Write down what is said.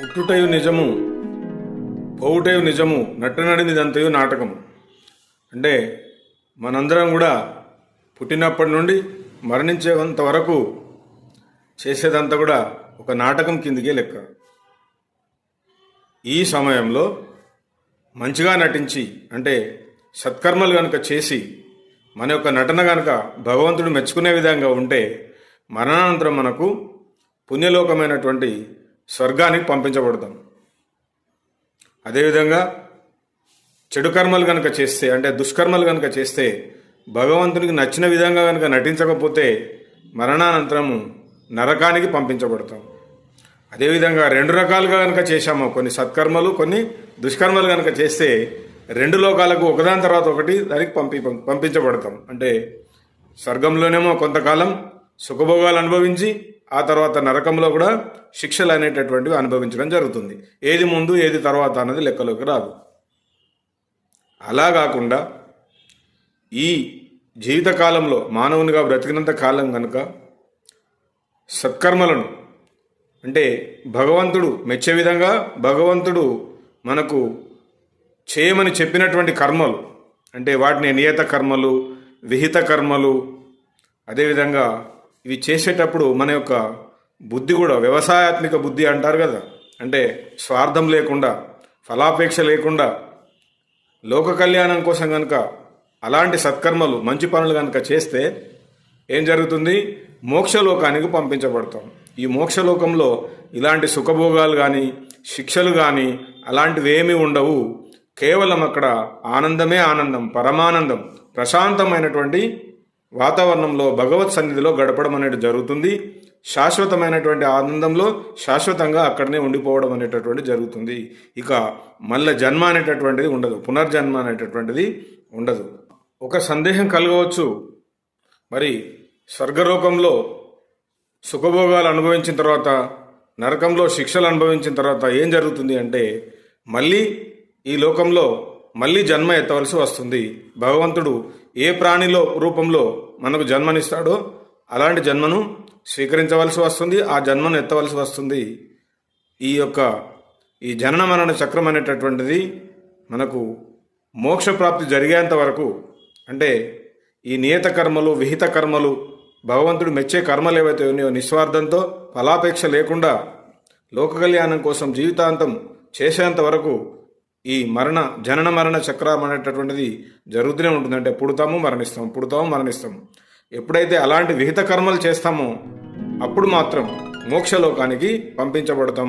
పుట్టుటయు నిజము పోవుటయు నిజము నట్టనడినిదంతయు నాటకము. అంటే మనందరం కూడా పుట్టినప్పటి నుండి మరణించేంత వరకు చేసేదంతా కూడా ఒక నాటకం కిందికే లెక్క. ఈ సమయంలో మంచిగా నటించి అంటే సత్కర్మలు కనుక చేసి మన యొక్క నటన కనుక భగవంతుడు మెచ్చుకునే విధంగా ఉంటే మరణానంతరం మనకు పుణ్యలోకమైనటువంటి స్వర్గానికి పంపించబడతాం. అదేవిధంగా చెడు కర్మలు కనుక చేస్తే అంటే దుష్కర్మలు కనుక చేస్తే భగవంతునికి నచ్చిన విధంగా కనుక నటించకపోతే మరణానంతరము నరకానికి పంపించబడతాం. అదేవిధంగా రెండు రకాలుగా కనుక చేశాము కొన్ని సత్కర్మలు కొన్ని దుష్కర్మలు కనుక చేస్తే రెండు లోకాలకు ఒకదాని తర్వాత ఒకటి దానికి పంపి పంపించబడతాం. అంటే స్వర్గంలోనేమో కొంతకాలం సుఖభోగాలు అనుభవించి ఆ తర్వాత నరకంలో కూడా శిక్షలు అనేటటువంటివి అనుభవించడం జరుగుతుంది. ఏది ముందు ఏది తర్వాత అన్నది లెక్కలోకి రాదు. అలా కాకుండా ఈ జీవితకాలంలో మానవునిగా బ్రతికినంత కాలం కనుక సత్కర్మలను అంటే భగవంతుడు మెచ్చే విధంగా భగవంతుడు మనకు చేయమని చెప్పినటువంటి కర్మలు అంటే వాటిని నియత కర్మలు విహిత కర్మలు అదేవిధంగా ఇవి చేసేటప్పుడు మన యొక్క బుద్ధి కూడా వ్యవసాయాత్మిక బుద్ధి అంటారు కదా. అంటే స్వార్థం లేకుండా ఫలాపేక్ష లేకుండా లోక కళ్యాణం కోసం కనుక అలాంటి సత్కర్మలు మంచి పనులు కనుక చేస్తే ఏం జరుగుతుంది? మోక్షలోకానికి పంపించబడతాం. ఈ మోక్షలోకంలో ఇలాంటి సుఖభోగాలు కానీ శిక్షలు కానీ అలాంటివి ఏమీ ఉండవు. కేవలం అక్కడ ఆనందమే ఆనందం పరమానందం ప్రశాంతమైనటువంటి వాతావరణంలో భగవత్ సన్నిధిలో గడపడం అనేది జరుగుతుంది. శాశ్వతమైనటువంటి ఆనందంలో శాశ్వతంగా అక్కడనే ఉండిపోవడం అనేటటువంటి జరుగుతుంది. ఇక మళ్ళీ జన్మ అనేటటువంటిది ఉండదు. పునర్జన్మ అనేటటువంటిది ఉండదు. ఒక సందేహం కలగవచ్చు. మరి స్వర్గలోకంలో సుఖభోగాలు అనుభవించిన తర్వాత నరకంలో శిక్షలు అనుభవించిన తర్వాత ఏం జరుగుతుంది అంటే మళ్ళీ ఈ లోకంలో మళ్ళీ జన్మ ఎత్తవలసి వస్తుంది. భగవంతుడు ఏ ప్రాణిలో రూపంలో మనకు జన్మనిస్తాడో అలాంటి జన్మను స్వీకరించవలసి వస్తుంది ఆ జన్మను ఎత్తవలసి వస్తుంది. ఈ యొక్క ఈ జనన మరణ చక్రం అనేటటువంటిది మనకు మోక్షప్రాప్తి జరిగేంత వరకు అంటే ఈ నియత కర్మలు విహిత కర్మలు భగవంతుడు మెచ్చే కర్మలు ఏవైతే ఉన్నాయో నిస్వార్థంతో ఫలాపేక్ష లేకుండా లోక కళ్యాణం కోసం జీవితాంతం చేసేంత వరకు ఈ మరణ జనన మరణ చక్రం అనేటటువంటిది జరుగుతూనే ఉంటుంది. అంటే పుడతాము మరణిస్తాము పుడతాము మరణిస్తాము. ఎప్పుడైతే అలాంటి విహిత కర్మలు చేస్తామో అప్పుడు మాత్రం మోక్షలోకానికి పంపించబడతాం